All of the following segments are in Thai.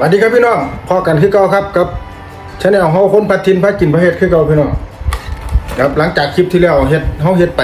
สวัสดีครับพี่น้องพอกันคือเก่าครับกับชาแนลเฮาคนพัดทินพัดกินพัดเฮ็ดคือเก่าพี่น้องครับหลังจากคลิปที่แล้วเฮ็ดเฮาเฮ็ดไป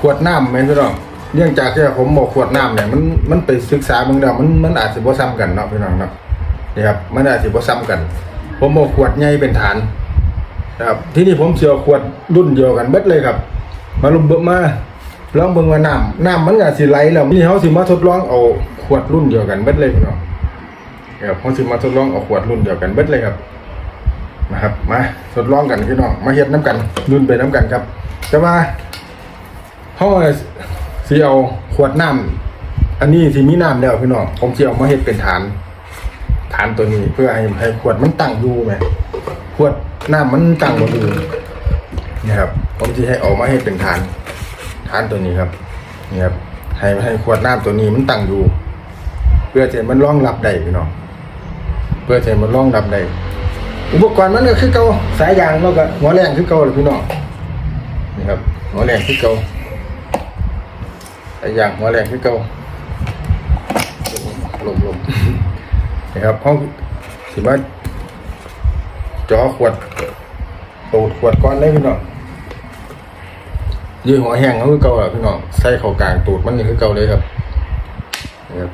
ขวดน้ำแม่นพี่น้องเนื่องจากที่ผมบอกขวดน้ำเนี่ยมันมันไปศึกษาเบิ่งแล้วมันมันอาจสิบ่ซ้ำกันเนาะพี่น้องเนาะนี่ครับมันอาจสิบ่ซ้ำกัน ผมบอกขวดใหญ่เป็นฐานครับที่นี่ผมเชื่อขวดรุ่นเดียวกันเบิดเลยครับ มาลงเบิ่มาลองเบิ่งว่าน้ำน้ำมันก็สิไหลแล้วนี่เฮาสิมาทดลองเอาขวดรุ่นเดียวกันเบิดเลยพี่น้อง ครับผมสิมาทดลองเอาขวดรุ่นเดียวกันเบิดเลยครับนะครับ มาทดลองกันพี่น้องมาเฮ็ดน้ำกันรุ่นไปน้ำกันครับ แต่ว่าเฮาสิเอาขวดน้ำอันนี้สิมีน้ำแล้วพี่น้องผมสิเอามาเฮ็ดเป็นฐาน ฐานตัวนี้เพื่อให้ให้ขวดมันตั้งอยู่ไหมขวดน้ำมันตั้งบ่อยู่นี่ครับผมสิให้ออกมาเฮ็ดเป็นฐานฐานตัวนี้ครับนี่ครับให้ให้ขวดน้ำตัวนี้มันตั้งอยู่ เพื่อจะมันรองรับได้พี่น้อง พื่อจะให้มันรองรับได้อุปกรณ์มันก็คือเก่าสายยางแล้วก็หัวแรงคือเก่าเลยพี่น้องนี่ครับหัวแรงคือเก่าสายยางหัวแรงคือเก่าลมลมนี่ครับห้องสิมาจอขวดตูดขวดก้อนเลยพี่น้องยี่หัวแห้งเขาคือเก่าอะพี่น้องใส่เข้ากลางตูดมันนี่คือเก่าเลยครับนี่ครับ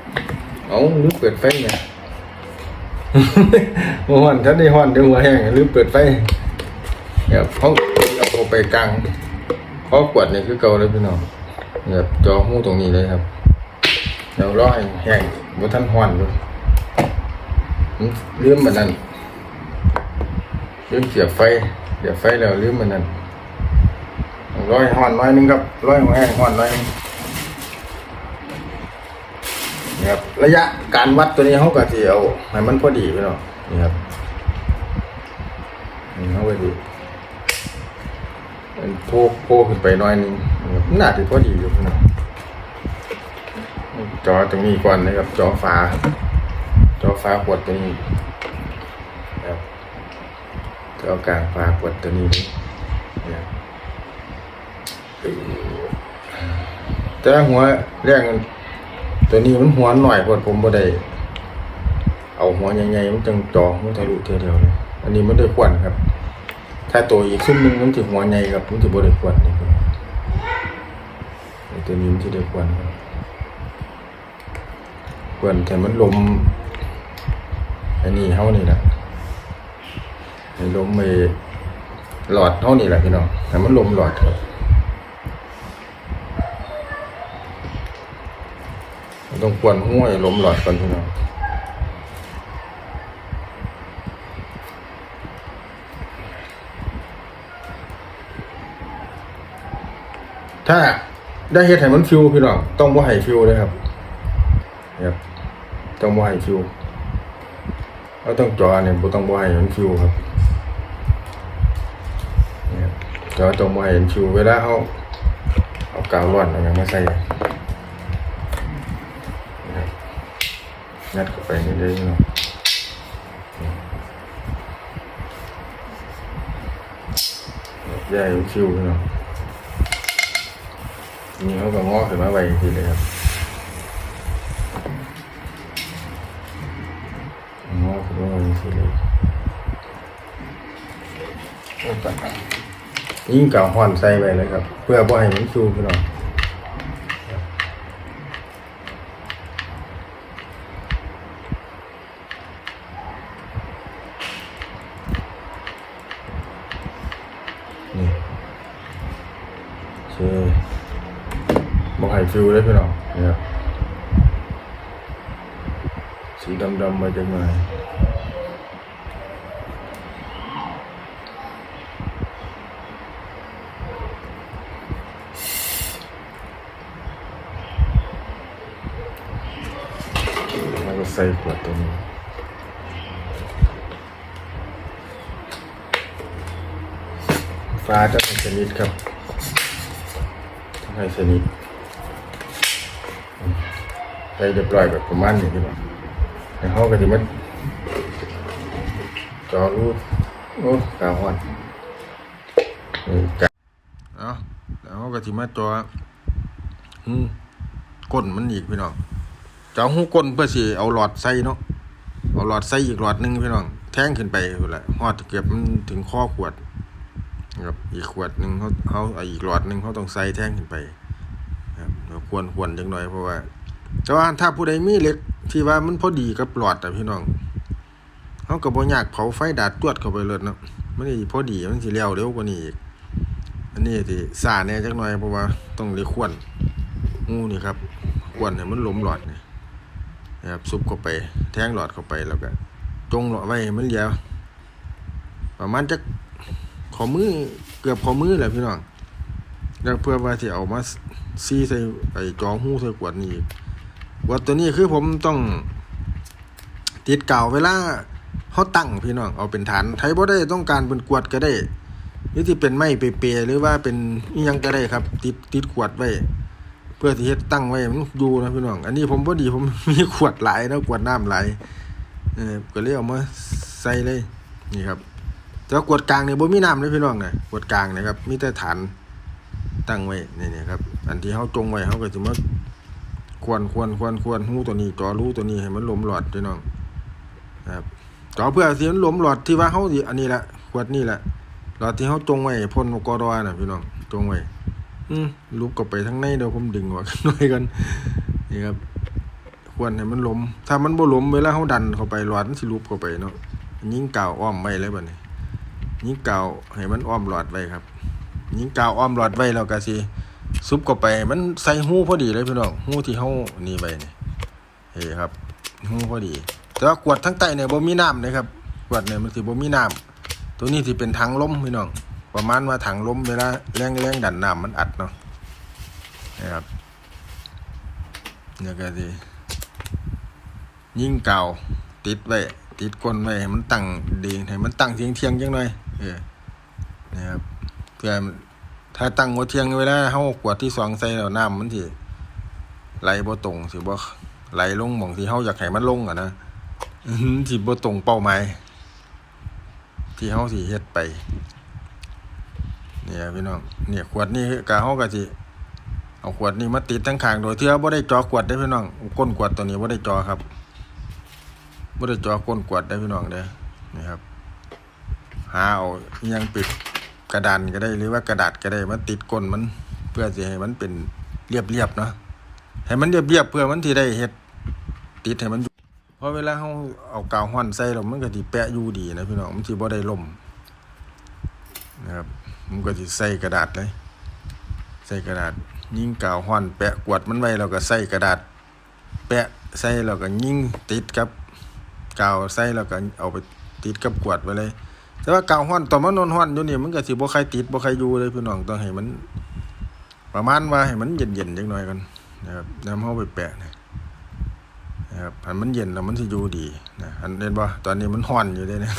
เอาลืมเปิดไฟไงหัว หอนถ้าได้หอนเดี๋ยวหัวแห้งลืมเปิดไฟเนี่ยเขาเอาตัวไปกลางเขากวดนี่คือเก่าเลยพี่น้องเนี่ยจอหูตรงนี้เลยครับเดี๋ยวรอให้แห้งบ่ทันหอนอยู่มันลืมมันนั่นลืมเสียบไฟเสียบไฟแล้วลืมมันนั่นร้อยหอนน้อยนึงครับร้อยหัวแห้งหอนน้อยนึง นี่ค ระยะการวัดตัวนี้เขาก็จะเอาให้มันพอดีไปเนาะนี่ครับนี่เขาไปดูมันโพกโพขึ้นไปน้อยหนึงนี่ครับน่าจะพอดีอยู่นะจอตรงนี้ก่อนนะครับ จอฟ้าจอฟ้าขวดตัวนี้ครับจอกลางฟ้าขวดตัวนี้นี่แต่หัวแรกมัน ตัวนี้มันหัวหน่อยกว่าผมบ่ได้ เอาหัวใหญ่ๆมันจังจอมันทะลุเทียเดียวเลย อันนี้มันได้ควันครับ ถ้าตัวอีกซุ่มนึงมันจะหัวใหญ่ครับมันจะบ่ได้ควันนี่ครับไอ้ตัวนี้มันจะได้ควันครับควันแต่มันลมอันนี้เฮานี่แหละให้ลมไปหลอดเฮานี่แหละพี่น้องแต่มันลมหลอดครับ ต้องควนห้วยล้มหลอดก่อนพี่น้องถ้าได้เฮ็ดให้มันฟิวพี่น้องต้องบ่ให้ฟิวเลยครับครับต้องบ่ให้ฟิวเราต้องจอเนี่ยบ่ต้องบ่ให้มันฟิวครับจอต้องบ่ให้มันฟิวเวลาเฮาเอากาวร้อนอาหยังมาใส่ ยัดเข้าไปนี่เลยเนาะแย่ชิวเนาะนี่เขาก็งอกขึ้นมาไวทีเลยครับงอกขึ้นมาไวทีเลยยยิ่งเก่าห่อนใส่ไปเลยครับ เพื่อบ่ให้มันชูพี่น้อง นี่โอเคบอกให้ฟิวได้พี่น้องนี่ครับสีดำๆมา จากไหนแล้วก็ใส่ขวดตัวนี้ฟ้าจะเป็นชนิดครับให้ชนิดไปเรียบร้อยแบบประมาณนี้ดีกว่า ในห้องก็จะมันจอรูโอ้กาหอนนี่กาเอาแล้วเขาก็จะมาจอหูก้นมันอีกพี่น้องจอหูก้นเพื่อสิเอาหลอดใส่เนาะเอาหลอดใส่อีกหลอดหนึงพี่น้องแทงขึ้นไปพุ่นละฮอดเกือบมันถึงข้อขวดครับอีกขวดหนึงเขาเขาเอาอีกหลอดหนึงเขาต้องใส่แทงขึ้นไปครับเราควรควรจังหน่อยเพราะว่า แต่ว่าถ้าผู้ใดมีเหล็ก ที่ว่ามันพอดีกับหลอดแต่พี่น้องเขาก็บ่อยากเผาไฟดาดตวดเข้าไปเลยเนาะมันสิพอดีมันสิเร็วเร็วกว่านี้อีกอันนี้สิซ่าแน่จักหน่อยเพราะว่าต้องเรียกควรงูนี่ครับควรให้มันหลมหลอดนี่นะครับซุบเข้าไป แทงหลอดเข้าไปแล้วก็จงหลอดไว้มันเหลียวประมาณจักขอมือเกือบขอมือแหละพี่น้องแล้วเพื่อว่าสิเอามาซีใส่ไอ้จอหูใส่ขวดนี่อีก วัดตัวนี้คือผมต้อง ติดเก่าเวลาเขาตั้งพี่น้องเอาเป็นฐานไทยบ่ได้ต้องการเป็นกวดก็ได้หรือที่เป็นไม้เปรย์ๆหรือว่าเป็นยังก็ได้ครับ ติดติดขวดไว้ เพื่อที่เฮ็ดตั้งไว้มันอยู่นะพี่น้อง อันนี้ผมบ่ดีผมมีขวดหลายนะขวดน้ำหลายเออก็เลยเอามาใส่เลยนี่ครับแต่ว่ากวดกลางเนี่ยบ่มีน้ำเลยพี่น้องนะกวดกลางนะครับมีแต่ฐานตั้งไว้นี่ๆครับ อันที่เขาจงไว้เขาก็จะมา ควรควรควรควรหูตัวนี้จอรูตัวนี้ให้มันหลมหลอดพี่น้องครับจอเพื่อสิมันหลมหลอดที่ว่าเฮาอันนี้แหละขวดนี่แหละหลอดที่เฮาจงไว้พ่นกอรอน่ะพี่น้องจงไว้อืมลุกกลับไปทั้งในเดี๋ยวผมดึงออกหน่อยกันนี่ครับควรให้มันหลม ถ้ามันบ่หลมเวลาเฮาดันเข้าไปหลอดมันสิลุกเข้าไปเนาะยิงกาวอ้อมไว้เลยบัดนี้ยิงกาวให้มันอ้อมหลอดไว้ครับยิงกาวอ้อมหลอดไว้แล้วก็สิ ซุปเข้าไป มันใส่หูพอดีเลยพี่น้องหูที่เฮานี่ไปนี่เฮ้ครับหูพอดี แต่ว่ากวดทั้งใต้เนี่ยบ่มีน้ำนะครับกวดเนี่ยมันสิบ่มีน้ำตัวนี้ที่เป็นถังล้มพี่น้อง ประมาณว่าถังล้มเวลาแรงแรงดันน้ำมันอัดเนาะนะครับเนี่ยก็สิยิงเก่าติดไว้ติดก้นไว้ให้มันตั้งดีให้มันตั้งเทียงเทียงๆจังหน่อยเออนะครับเพื่อ ถ้าตั้งหัวเทียงเวลาเฮาขวดที่สองใส่แล้วน้ำมันสิไหลบ่ตรงสิบ่ไหลลงหม่องที่เฮาอยากให้มันลงอะนะสิบ่ตรงเป้าหมายที่เฮาสิเฮ็ดไป เนี่ยพี่น้องเนี่ยขวดนี้กะเฮาก็สิเอาขวดนี้มาติดทั้งข้างโดยเที่เราบ่ได้จอขวดได้พี่น้องก้นขวดตัวนี้บ่ได้จอครับบ่ได้จอก้นขวดได้พี่น้องเด้อนี่ครับ หาเอายังปิด กระดานก็ได้หรือว่ากระดาษก็ได้มันติดก้นมัน เพื่อจะให้มันเป็นเรียบเรียบๆเนาะให้มันเรียบเรียบๆเพื่อมันที่ได้เฮ็ดติดให้มันเพราะเวลาเราเอากาวห้อนใส่ล้วมันก็สิแปะอยู่ดีนะพี่น้องมันสิบ่ได้ล่มนะครับมันก็สิใส่กระดาษเลยใส่กระดาษ ยิงกาวห้อน แปะกวดมันไว้แล้วก็ใส่กระดาษ แปะใส่แล้วก็ยิงติดกับกาวใส่แล้วก็เอาไปติดกับกวดไว้เลย แต่ว่ากาวฮ้อนตอนมันนอนฮ้อนอยู่นี่มันก็สิบ่ใครติดบ่ใครอยู่เลยพี่น้องต้องให้มัน ประมาณว่าให้มันเย็นๆจักหน่อยกันนะครับนำเฮาไปแปะนะครับอันมันเย็นแล้วมันสิอยู่ดีนะอันเห็นบ่ตอนนี้มันฮ้อนอยู่เด้เนี่ย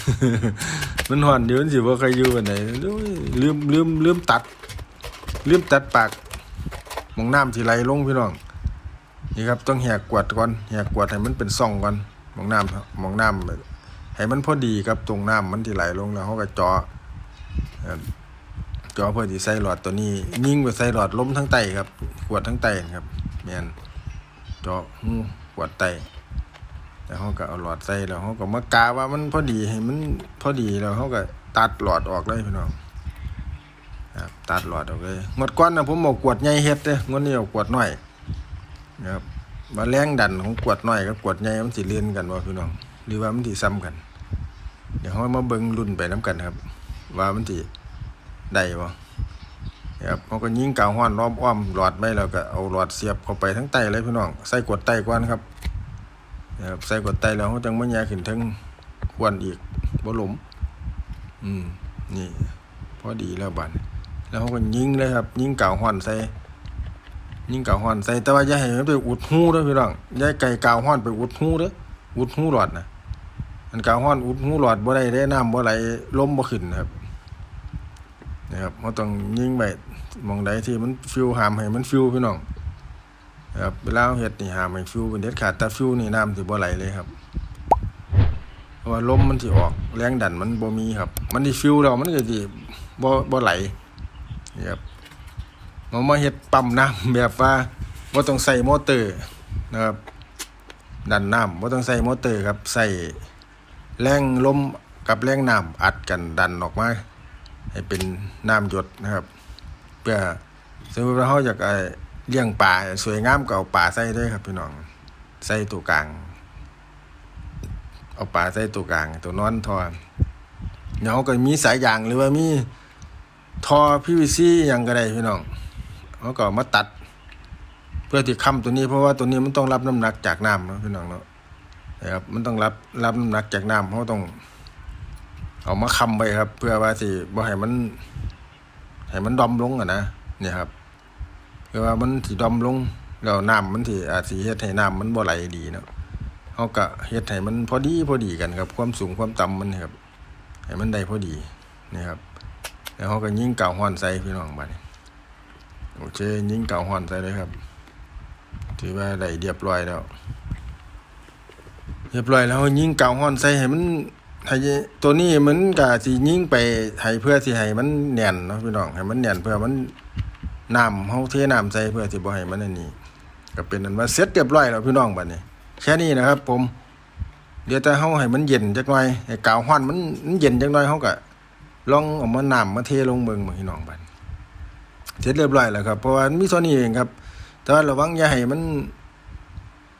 มันฮ้อนอยู่มันสิบ่ใครอยู่ปานใดโอ้ยลืมลืมลืมตัด ลืมตัดปากมองน้ำที่ไหลลงพี่น้องนี่ครับต้องแหกกวดก่อนแหกกวดให้มันเป็นซ่องก่อนมองน้ำมองน้ำ ให้มันพอดีครับตรงน้ำมันที่ไหลลงแล้วเขาก็เจาะเจาะเพื่อที่ใส่หลอดตัวนี้ ยิ่งไปใส่หลอดล้มทั้งไตครับขวดทั้งไตครับแมนเจาะหูขวดไตแล้วเขาก็เอาหลอดใส่แล้วเขาก็มากาว่ามันพอดีให้มันพอดีแล้วเขาก็ตัดหลอดออกเลยพี่น้องครับตัดหลอดออกเลยงดก้อนนะผมเอาขวดใหญ่เฮ็ดเด้งดนี้เอาขวดน้อยนะครับมาแรงดันของขวดน้อยกับขวดใหญ่มันสิเลียนกันว่าพี่น้อง หรือว่ามันสิซ้ำกัน เดี๋ยวเรามาเบิ่งรุ่นไปน้ำกันครับ ว่ามันสิได้บ่ครับเขาก็ยิงกาวห้อนรอบอ้อมหลอดไว้แล้วก็เอาหลอดเสียบเข้าไปทั้งใต้เลยพี่น้องใส่กดใต้ก่อนครับนะครับใส่กดใต้แล้วเขาจังมาแย่ขึ้นทั้งควนอีกบ่หลมอืมนี่ พอดีแล้วบัดแล้วเขาก็ยิงเลยครับ ยิงกาวห้อนใส่ยิงกาวห้อนใส่แต่ว่าอย่าให้มันไปอุดหูเด้อพี่น้องอย่าไก่กาวห้อนไปอุดหูเด้ออุดหูหลอดนะ อันกาห้อนอุดหูหลอดบ่ได้ได้น้ำบ่ไหลล้มบ่ขึ้นนะครับนะครับเราต้องยิงไปมองใดที่มันฟิวหามให้มันฟิวพี่น้องนะครับเวลาเราเฮ็ดนี่หามให้ฟิวเป็นเด็ดขาดแต่ฟิวนี่น้ำสิบ่ไหลเลยครับเพราะว่าลมมันสิออกแรงดันมันบ่มีครับ มันสิฟิวแล้วมันก็สิบ่บ่ไหลนี่ครับเรามาเฮ็ดปั๊มน้ำแบบว่าบ่ต้องใส่มอเตอร์นะครับดันน้ำบ่ต้องใส่มอเตอร์ครับใส่ แรงลมกับแรงน้ำอัดกันดันออกมา ให้เป็นน้ำหยดนะครับ เพื่อสมมติว่าเขาอยากไอ้เลี้ยงปลาสวยงามก็เอาปลาใส่ด้วยครับพี่น้องใส่ตัวกลาง เอาปลาใส่ตัวกลาง ตัวนอนทอเนาก็มีสายยางหรือว่ามีทอพีวีซีอย่างก็ได้พี่น้องเขาก็มาตัด เพื่อที่ค้ำตัวนี้เพราะว่าตัวนี้มันต้องรับน้ำหนักจากน้ำเนาะพี่น้องเนาะ นะครับมันต้องรับรับน้ำหนักจากน้ำเขาต้อง เอามาค้ำไว้ครับ เพื่อว่าสิบ่ให้มันให้มันดอมลงอะนะเนี่ยครับเพื่อว่ามันสิดอมลงแล้วน้ำมันสิอาจสิเฮ็ดให้น้ำมันบ่ไหลดีเนาะเฮาก็เฮ็ดให้มันพอดีพอดีกันครับ ความสูงความต่ำมันนะครับให้มันได้พอดีนี่ครับ แล้วเฮาก็ยิงเก่าฮ้อนใส่พี่น้องบัดนี้โอเคยิงเก่าฮ้อนใส่เลยครับ ถือว่าได้เรียบร้อยแล้ว เรียบร้อยแล้วยิงเก่าฮ้อนใส่ให้มันให้ตัวนี้มันก็สิยิงไปให้เพื่อสิให้มันแน่นเนาะพี่น้องให้มันแน่นเพื่อมันน้ำเฮาเทน้ำใส่เพื่อสิบ่ให้มันอันนี้ก็เป็นอันว่าเสร็จเรียบร้อยแล้วพี่น้องบัดนี้แค่นี้นะครับ ผม เดี๋ยวแต่เฮาให้มันเย็นจักหน่อยให้กาวฮ้อนมันมันเย็นจักหน่อยเฮาก็ลองเอามาน้ำมาเทลงเบิ่งพี่น้องบัดเสร็จเรียบร้อยแล้วครับเพราะว่ามันมีเท่านี้เองครับ แต่ว่าระวังอย่าให้มัน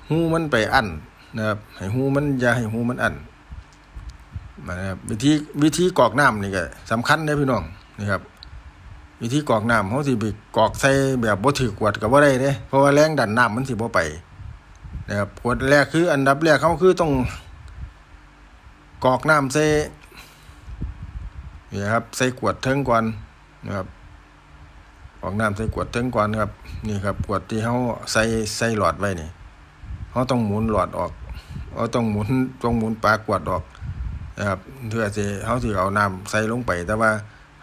หูมันไปอั้น นะครับให้หูมันอย่าให้หูมันอันนะครับวิธีวิธีกรอกน้ำนี่ก็สำคัญนะพี่น้องนี่ครับ วิธีกรอกน้ำเขาสิไปกรอกใส่แบบบ่ถือกวดก็บ่ได้เด้เพราะว่าแรงดันน้ำมันสิบ่ไปนะครับกวดแรกคือ อันดับแรกเขาคือต้องกรอกน้ำใส่นี่ครับใส่ขวดเทิงก่อนนะครับออกน้ำใส่ขวดเทิงก่อนครับ นี่ครับขวดที่เขาใส่ใส่หลอดไว้นี่เขาต้องหมุนหลอดออก เขาต้องหมุนต้องหมุนปากวดออกนะครับเพื่อสิเขาสิเอาน้ำใส่ลงไป แต่ว่า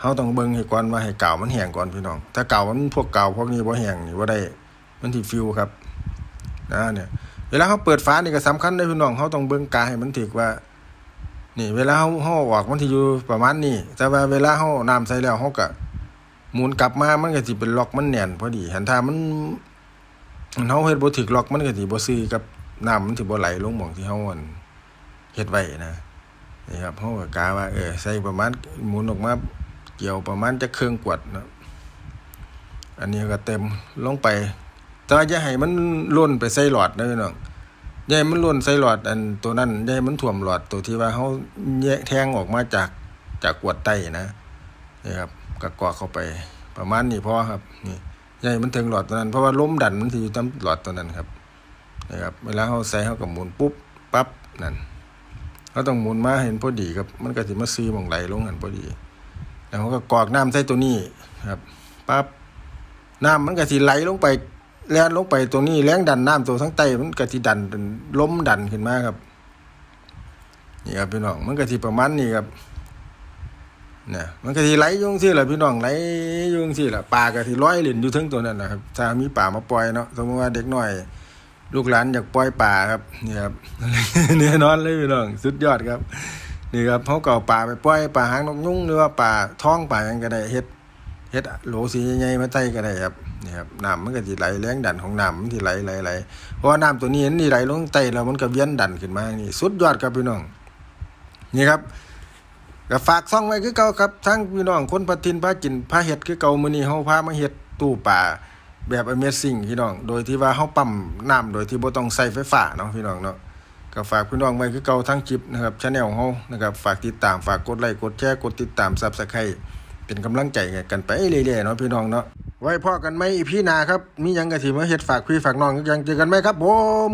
เขาต้องเบิ่งให้ก่อนว่าให้เก่ามันแห้งก่อนพี่น้อง ถ้าเก่ามันพวกเก่าพวกนี้บ่แห้งนี่บ่ได้มันสิฟิวครับนะเนี่ย เวลาเขาเปิดฝานี่ก็สำคัญเลยพี่น้องเขาต้องเบิ่งกาให้มันถึกว่า นี่ เวลาเขาเขาออกมันสิอยู่ประมาณนี้แต่ว่าเวลาเขาเอาน้ำใส่แล้วเขาก็หมุนกลับมามันก็สิเป็นล็อกมันแน่นพอดีหันถ้ามันมันเฮาเฮ็ดบ่ถึกล็อกมันก็สิบ่ซื้อกับ น้ำมันสิบ่ไหลลงหม่องที่เฮาอันเฮ็ดไว้นะนี่ครับเฮาก็กะว่าเออใส่ประมาณหมุนออกมาเกี่ยวประมาณจะครึ่งขวดนะอันนี้ก็เต็มลงไป แต่ว่าอย่าให้มันล้นไปใส่หลอดนะพี่น้องอย่าให้มันล้นใส่หลอดอันตัวนั้นอย่าให้มันท่วมหลอดตัวที่ว่าเฮาแยกแทงออกมาจากจากขวดไตนะนี่ครับก็กรอกเข้าไปประมาณนี้พอครับนี่ใหญ่มันถึงหลอดตัวนั้นเพราะว่าล้มดันมันสิอยู่ตามหลอดตัวนั้นครับ นะครับเวลาเขาใส่เขาก็หมุนปุ๊บปั๊บนั่นเขาต้องหมุนมาเห็นพอดีครับมันก็สิมาซีหมองไหลลงกันพอดี แล้วเขาก็กอกน้ำใส่ตัวนี้ครับปั๊บน้ำมันก็สิไหลลงไปแล่นลงไปตรงนี้แรงดันน้ำตัวทั้งใต้มันก็สิดันล้มดันขึ้นมาครับนี่ครับพี่น้องมันก็สิประมาณนี้ครับเนี่ยมันก็สิไหลยุ่งซี่แหละพี่น้องไหลยุ่งซี่แหละปลาก็สิร้อยเหรียญอยู่ทั้งตัวนั่นนะครับถ้ามีปลามาปล่อยเนาะสมมติว่าเด็กน้อย ลูกหลานอยากปล่อยปลาครับนี่ครับแน่นอนเลยพี่น้องสุดยอดครับ นี่ครับเขาเก็เอาปลาไปปล่อยปลาหางนกยุ่งหรือว่าปลาท้องปลายังก็ได้เฮ็ดเฮ็ดโหลสีใหญ่ๆมาใส่ก็ได้ครับนี่ครับน้ำมันก็สิไหลแรงดันของน้ำมันสิไหลไหลไหลเพราะว่าน้ำตัวนี้นี่ไหลลงใต้แล้วมันก็เวียนดันขึ้นมานี่สุดยอดครับพี่น้อง นี่ครับก็ฝากซ่องไว้คือเก่าครับทั้งพี่น้องคนพัทินพากินพาเฮ็ดคือเก่ามื้อนี้เฮาพามาเฮ็ดตู้ป่า แบบ Amazing พี่น้อง โดยที่ว่าเฮาปั๊มน้ำโดยที่บ่ต้องใส่ไฟฟ้าเนาะพี่น้องเนาะก็ฝากพี่น้องไว้คือเก่าทั้งคลิปนะครับชาแนลเฮานะครับฝากติดตามฝากกดไลค์กดแชร์กดติดตาม Subscribe เป็นกำลังใจกันไปเรื่อยๆเนาะพี่น้องเนาะไว้พอกันไหมอีพี่นาครับ มียังก็สิมาเฮ็ดฝากพี่ฝากน้องอีกอย่างเจอกันไหมครับผม